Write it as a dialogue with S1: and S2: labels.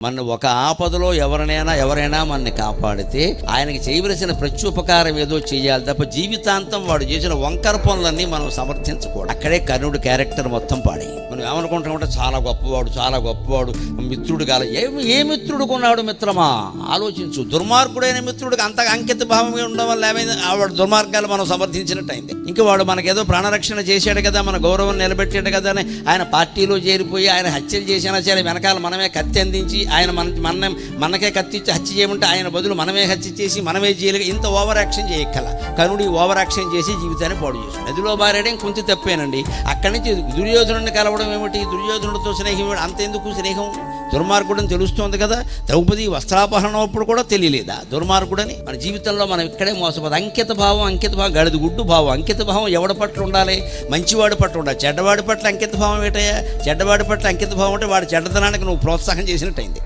S1: మన ఒక ఆపదలో ఎవరినైనా ఎవరైనా మనని కాపాడితే ఆయనకి చేయవలసిన ప్రత్యుపకారం ఏదో చేయాలి తప్ప జీవితాంతం వాడు చేసిన వంకర పనులన్నీ మనం సమర్థించకూడదు. అక్కడే కర్ణుడి క్యారెక్టర్ మొత్తం పాడి మనం ఏమనుకుంటామంటే చాలా గొప్పవాడు చాలా గొప్పవాడు మిత్రుడు కాల ఏ ఏ మిత్రుడు కొన్నాడు మిత్రమా? ఆలోచించు. దుర్మార్గుడైన మిత్రుడికి అంత అంకిత భావమే ఉండడం వల్ల ఏమైంది వాడు దుర్మార్గాలు మనం సమర్థించినట్టయింది ఇంకా వాడు మనకేదో ప్రాణరక్షణ చేశాడు కదా మన గౌరవం నిలబెట్టాడు కదా అని ఆయన పార్టీలో చేరిపోయి ఆయన హత్యలు చేసినా సరే వెనకాల మనమే కత్తి అందించి ఆయన మన మన మనకే కత్తి హత్య చేయమంటే ఆయన బదులు మనమే హత్య చేసి మనమే చేయలేక ఇంత ఓవర్ యాక్షన్ చేయక్కల. కనుడి ఓవర్ యాక్షన్ చేసి జీవితాన్ని పాడు చేసి నదిలో బారేయడం కొంచెం తప్పేనండి. అక్కడి నుంచి దుర్యోధనుడిని కలవడం ఏమిటి? దుర్యోధనుడితో స్నేహం అంత ఎందుకు స్నేహం? దుర్మార్గుడని తెలుస్తోంది కదా. ద్రౌపది వస్త్రాపహరణం అప్పుడు కూడా తెలియలేదా? దుర్మార్గుడని. మన జీవితంలో మనం ఇక్కడే మోసపోదు అంకిత భావం అంకిత భావం గడిది గుడ్డు భావం అంకిత భావం ఎవడి పట్ల ఉండాలి? మంచివాడి పట్ల ఉండాలి. చెడ్డవాడి పట్ల అంకిత భావం ఏంటయ్యా? చెడ్డవాడి పట్ల అంకిత భావం అంటే వాడి చెడ్డతనానికి నువ్వు ప్రోత్సాహం చేసినట్టయింది.